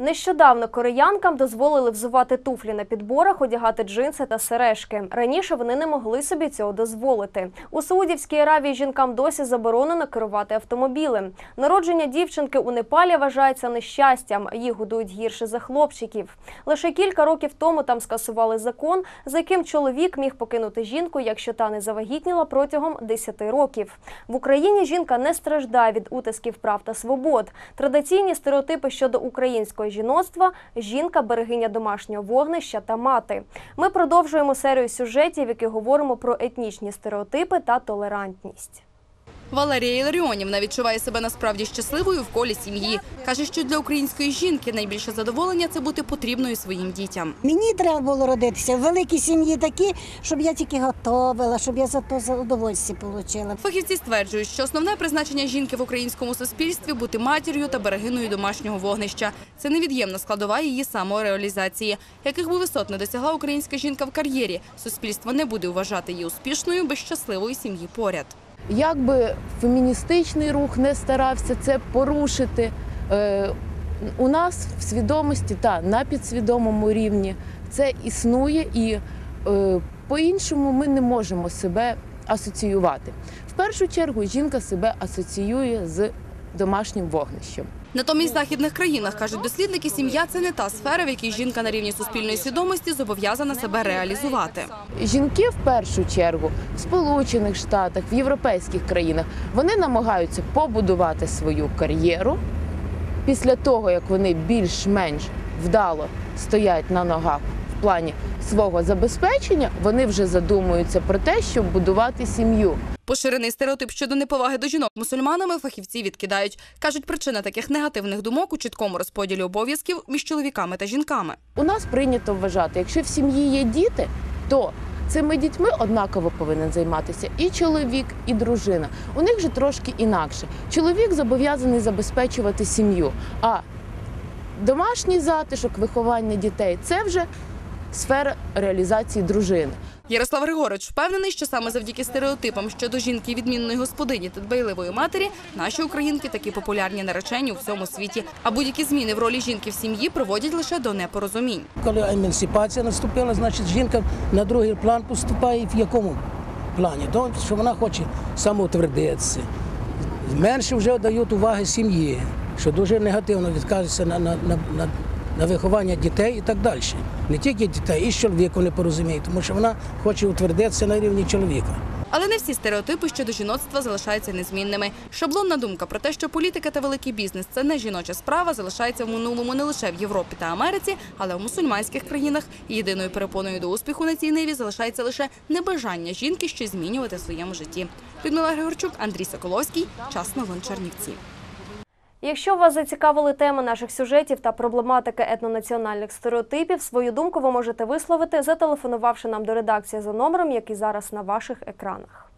Нещодавно кореянкам дозволили взувати туфлі на підборах, одягати джинси та сережки. Раніше вони не могли собі цього дозволити. У Саудівській Аравії жінкам досі заборонено керувати автомобілем. Народження дівчинки у Непалі вважається нещастям. Їх годують гірше за хлопчиків. Лише кілька років тому там скасували закон, за яким чоловік міг покинути жінку, якщо та не завагітніла протягом 10 років. В Україні жінка не страждає від утисків прав та свобод. Традиційні стереотипи щодо українського жіноцтва жінка берегиня домашнього вогнища та мати. Ми продовжуємо серію сюжетів, які говоримо про етнічні стереотипи та толерантність. Валерія Іларіонівна відчуває себе насправді щасливою в колі сім'ї. Каже, що для української жінки найбільше задоволення це бути потрібною своїм дітям. Мені треба було родитися в великій сім'ї такі, щоб я тільки готувала, щоб я за то задовольствие отримала. Фахівці стверджують, що основне призначення жінки в українському суспільстві бути матір'ю та берегиною домашнього вогнища. Це невід'ємна складова її самореалізації. Яких би висот не досягла українська жінка в кар'єрі, суспільство не буде вважати її успішною без щасливої сім'ї поряд. Як би феміністичний рух не старався це порушити, е, у нас в свідомості та на підсвідомому рівні це існує, і е, по-іншому ми не можемо себе асоціювати. В першу чергу жінка себе асоціює з домашнім вогнищем. Натомість в західних країнах кажуть дослідники, сім'я це не та сфера, в якій жінка на рівні суспільної свідомості зобов'язана себе реалізувати. Жінки в першу чергу в Сполучених Штатах, в європейських країнах вони намагаються побудувати свою кар'єру після того, як вони більш-менш вдало стоять на ногах плані свого забезпечення, вони вже задумуються про те, щоб будувати сім'ю. Поширений стереотип щодо неповаги до жінок мусульманами фахівці відкидають. Кажуть, причина таких негативних думок у чіткому розподілі обов'язків між чоловіками та жінками. У нас прийнято вважати, якщо в сім'ї є діти, то цими дітьми однаково повинен займатися і чоловік, і дружина. У них же трошки інакше. Чоловік зобов'язаний забезпечувати сім'ю, а домашній затишок, виховання дітей це вже сфера реалізації дружини. Ярослав Григорович впевнений, що саме завдяки стереотипам щодо жінки відмінної господині та дбайливої матері наші українки такі популярні наречені у всьому світі. А будь-які зміни в ролі жінки в сім'ї приводять лише до непорозумінь. Коли емансипація наступила, значить жінка на другий план поступає в якому плані? То, що вона хоче самоутвердитися. Менше вже дають уваги сім'ї, що дуже негативно відказується на, на, на, на, на виховання дітей і так далі. Не тільки дітей, і з чоловіком не порозуміє, тому що вона хоче утвердитися на рівні чоловіка. Але не всі стереотипи щодо жіноцтва залишаються незмінними. Шаблонна думка про те, що політика та великий бізнес це не жіноча справа, залишається в минулому не лише в Європі та Америці, але в мусульманських країнах. Єдиною перепоною до успіху на цій ниві залишається лише небажання жінки щось змінювати в своєму житті. Людмила Григорчук, Андрій Соколовський. Час новин Чернівці. Якщо вас зацікавили теми наших сюжетів та проблематика етнонаціональних стереотипів, свою думку ви можете висловити, зателефонувавши нам до редакції за номером, який зараз на ваших екранах.